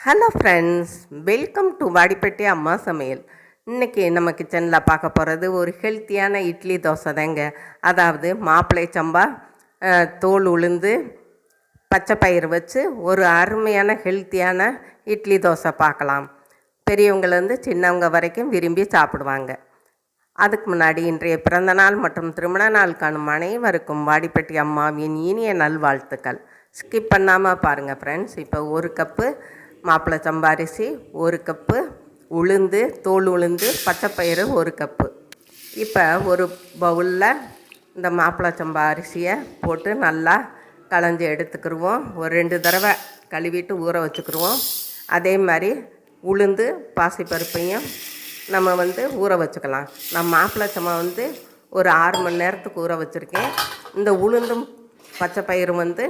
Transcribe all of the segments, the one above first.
Hello friends welcome to Vadipatti அம்மா சமையல் இன்றைக்கி நம்ம கிச்சனில் பார்க்க போகிறது ஒரு ஹெல்த்தியான இட்லி தோசை தாங்க. அதாவது மாப்பிள்ளை சம்பா தோல் உளுந்து பச்சை பயிறு வச்சு ஒரு அருமையான ஹெல்த்தியான இட்லி தோசை பார்க்கலாம். பெரியவங்கலேருந்து சின்னவங்க வரைக்கும் விரும்பி சாப்பிடுவாங்க. அதுக்கு முன்னாடி இன்றைய பிறந்தநாள் மற்றும் திருமண நாள் காணும் அனைவருக்கும் வாடிப்பட்டி அம்மாவின் இனிய நல்வாழ்த்துக்கள். ஸ்கிப் பண்ணாமல் பாருங்கள் ஃப்ரெண்ட்ஸ் இப்போ ஒரு கப்பு மாப்பிள்ளை சம்பா அரிசி ஒரு கப்பு உளுந்து தோல் உளுந்து பச்சைப்பயிறு ஒரு கப்பு இப்போ ஒரு பவுலில் இந்த மாப்பிள்ளை சம்பா அரிசியை போட்டு நல்லா களைஞ்சி எடுத்துக்கிடுவோம் ஒரு ரெண்டு தடவை கழுவிட்டு ஊற வச்சுக்கிருவோம். அதே மாதிரி உளுந்து பாசிப்பருப்பையும் நம்ம வந்து ஊற வச்சுக்கலாம். நான் மாப்பிள்ளை சம்பா வந்து ஒரு ஆறு மணி நேரத்துக்கு ஊற வச்சுருக்கேன். இந்த உளுந்தும் பச்சை பயிரும் வந்து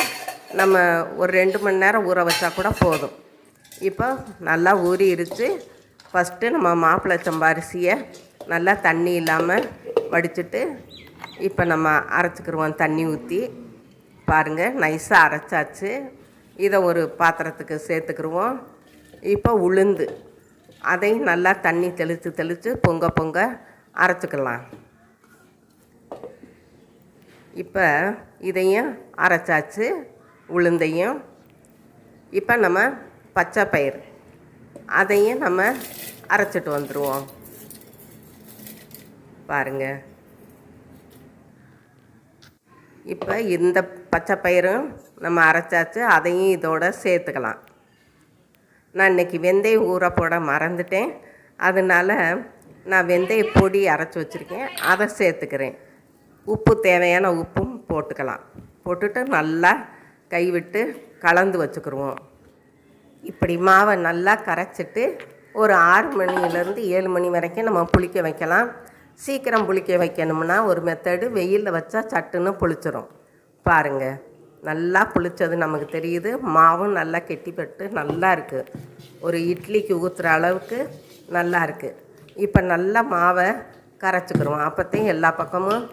நம்ம ஒரு ரெண்டு மணி நேரம் ஊற வச்சா கூட போதும். இப்போ நல்லா ஊறிடுச்சு ஃபஸ்ட்டு நம்ம மாப்பிள்ளை சம்பா அரிசியை நல்லா தண்ணி இல்லாமல் வடிச்சிட்டு இப்போ நம்ம அரைச்சிக்கிருவோம் தண்ணி ஊற்றி. பாருங்கள் நைஸாக அரைச்சாச்சு. இதை ஒரு பாத்திரத்துக்கு சேர்த்துக்கிருவோம். இப்போ உளுந்து. அதையும் நல்லா தண்ணி தெளித்து தெளித்து பொங்க பொங்க அரைச்சிக்கலாம். இப்போ இதையும் அரைச்சாச்சு உளுந்தையும். இப்போ நம்ம பச்சை பயிர் அதையும் நம்ம அரைச்சிட்டு வந்துடுவோம் பாருங்க. இப்போ இந்த பச்சை பயிரும் நம்ம அரைச்சாச்சு அதையும் இதோட சேர்த்துக்கலாம். நான் இன்றைக்கி வெந்தயம் ஊற போட மறந்துட்டேன். அதனால் நான் வெந்தய பொடி அரைச்சி வச்சுருக்கேன். அதை சேர்த்துக்கிறேன். உப்பு தேவையான உப்பும் போட்டுக்கலாம். போட்டுட்டு நல்லா கைவிட்டு கலந்து வச்சுக்கிருவோம். இப்படி மாவை நல்லா கரைச்சிட்டு ஒரு ஆறு மணிலேருந்து ஏழு மணி வரைக்கும் நம்ம புளிக்க வைக்கலாம். சீக்கிரம் புளிக்க வைக்கணும்னா ஒரு மெத்தடு வெயிலில் வச்சா சட்டுன்னு புளிச்சிரும். பாருங்கள் நல்லா புளிச்சது நமக்கு தெரியுது. மாவும் நல்லா கெட்டிப்பட்டு நல்லா இருக்குது ஒரு இட்லிக்கு ஊற்றுற அளவுக்கு நல்லா இருக்குது இப்போ நல்லா மாவை கரைச்சிக்கிறோம். அப்போத்தையும் எல்லா பக்கமும்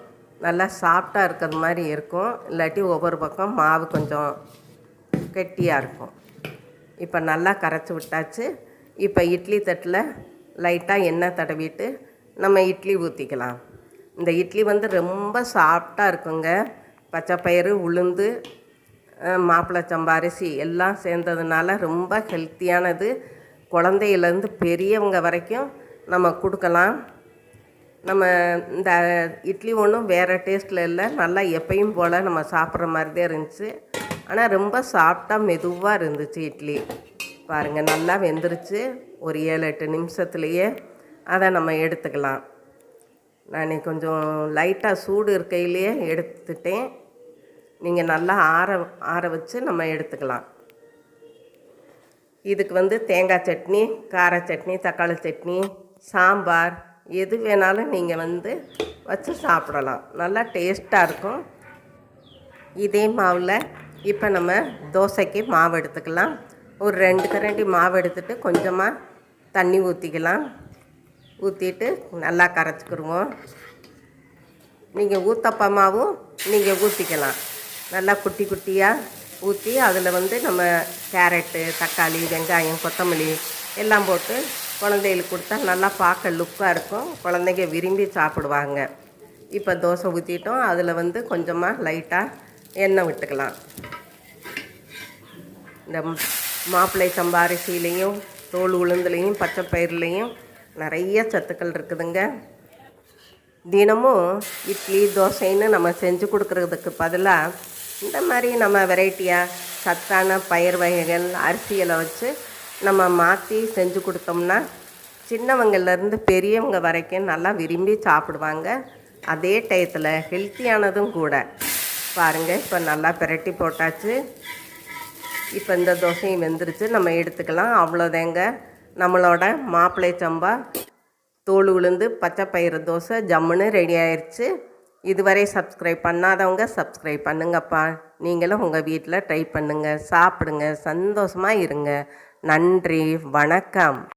நல்லா சாஃப்டாக இருக்கிற மாதிரி இருக்கும். இல்லாட்டி ஒவ்வொரு பக்கம் மாவு கொஞ்சம் கெட்டியாக இருக்கும். இப்போ நல்லா கரைச்சி விட்டாச்சு. இப்போ இட்லி தட்டில் லைட்டாக எண்ணெய் தடவிட்டு நம்ம இட்லி ஊற்றிக்கலாம் இந்த இட்லி வந்து ரொம்ப சாஃப்டாக இருக்குங்க. பச்சைப்பயிறு உளுந்து அஹ், மாப்பிள்ளை சம்பா அரிசி எல்லாம் சேர்ந்ததுனால ரொம்ப ஹெல்த்தியானது. குழந்தையிலேருந்து பெரியவங்க வரைக்கும் நம்ம கொடுக்கலாம். நம்ம இந்த இட்லி ஒன்றும் வேறு டேஸ்ட்டில் இல்லை. நல்லா எப்பயும் போல் நம்ம சாப்பிட்ற மாதிரி தான் இருந்துச்சு. ஆனால் ரொம்ப சாஃப்டாக மெதுவாக இருந்துச்சு இட்லி. பாருங்கள் நல்லா வெந்துருச்சு. ஒரு ஏழு எட்டு நிமிஷத்துலேயே அதை நம்ம எடுத்துக்கலாம். நான் கொஞ்சம் லைட்டாக சூடு இருக்கையிலேயே எடுத்துட்டேன். நீங்கள் நல்லா ஆற ஆற வச்சு நம்ம எடுத்துக்கலாம். இதுக்கு வந்து தேங்காய் சட்னி கார சட்னி தக்காளி சட்னி சாம்பார் எது வேணாலும் நீங்கள் வந்து வச்சு சாப்பிடலாம். நல்லா டேஸ்ட்டாக இருக்கும். இதே மாவில் இப்போ நம்ம தோசைக்கு மாவு எடுத்துக்கலாம். ஒரு ரெண்டு கரண்டி மாவு எடுத்துகிட்டு கொஞ்சமாக தண்ணி ஊற்றிக்கலாம் ஊற்றிட்டு நல்லா கரைச்சிக்கிடுவோம் நீங்கள் ஊத்தப்ப மாவும் நீங்கள் ஊற்றிக்கலாம் நல்லா குட்டி குட்டியாக ஊற்றி அதில் வந்து நம்ம கேரட்டு தக்காளி வெங்காயம் கொத்தமல்லி எல்லாம் போட்டு குழந்தைகளுக்கு கொடுத்தா நல்லா பார்க்க லுக்காக இருக்கும். குழந்தைங்க விரும்பி சாப்பிடுவாங்க. இப்போ தோசை ஊற்றிட்டோம் அதில் வந்து கொஞ்சமாக லைட்டாக எண்ணெய் விட்டுக்கலாம். இந்த மாப்பிள்ளை சம்பாரிசிலையும் தோல் உளுந்துலையும் பச்சை பயிர்லேயும் நிறைய சத்துக்கள் இருக்குதுங்க. தினமும் இட்லி தோசைன்னு நம்ம செஞ்சு கொடுக்குறதுக்கு பதிலாக இந்த மாதிரி நம்ம வெரைட்டியாக சத்தான பயிர் வகைகள் அரிசிகளை வச்சு நம்ம மாற்றி செஞ்சு கொடுத்தோம்னா சின்னவங்கள்லேருந்து பெரியவங்க வரைக்கும் நல்லா விரும்பி சாப்பிடுவாங்க. அதே டயத்தில் ஹெல்த்தியானதும் கூட. பாருங்கள் இப்போ நல்லா பிரட்டி போட்டாச்சு. இப்போ இந்த தோசையும் வெந்துருச்சு. நம்ம எடுத்துக்கலாம். அவ்வளோதேங்க. நம்மளோட மாப்பிள்ளை சம்பா. தோல் உளுந்து பச்சை பயிறு தோசை ஜம்முன்னு ரெடி ஆயிடுச்சு இதுவரை சப்ஸ்கிரைப் பண்ணாதவங்க சப்ஸ்கிரைப் பண்ணுங்கப்பா. நீங்களும் உங்கள் வீட்டில் ட்ரை பண்ணுங்கள் சாப்பிடுங்க. சந்தோஷமாக இருங்க. நன்றி. வணக்கம்.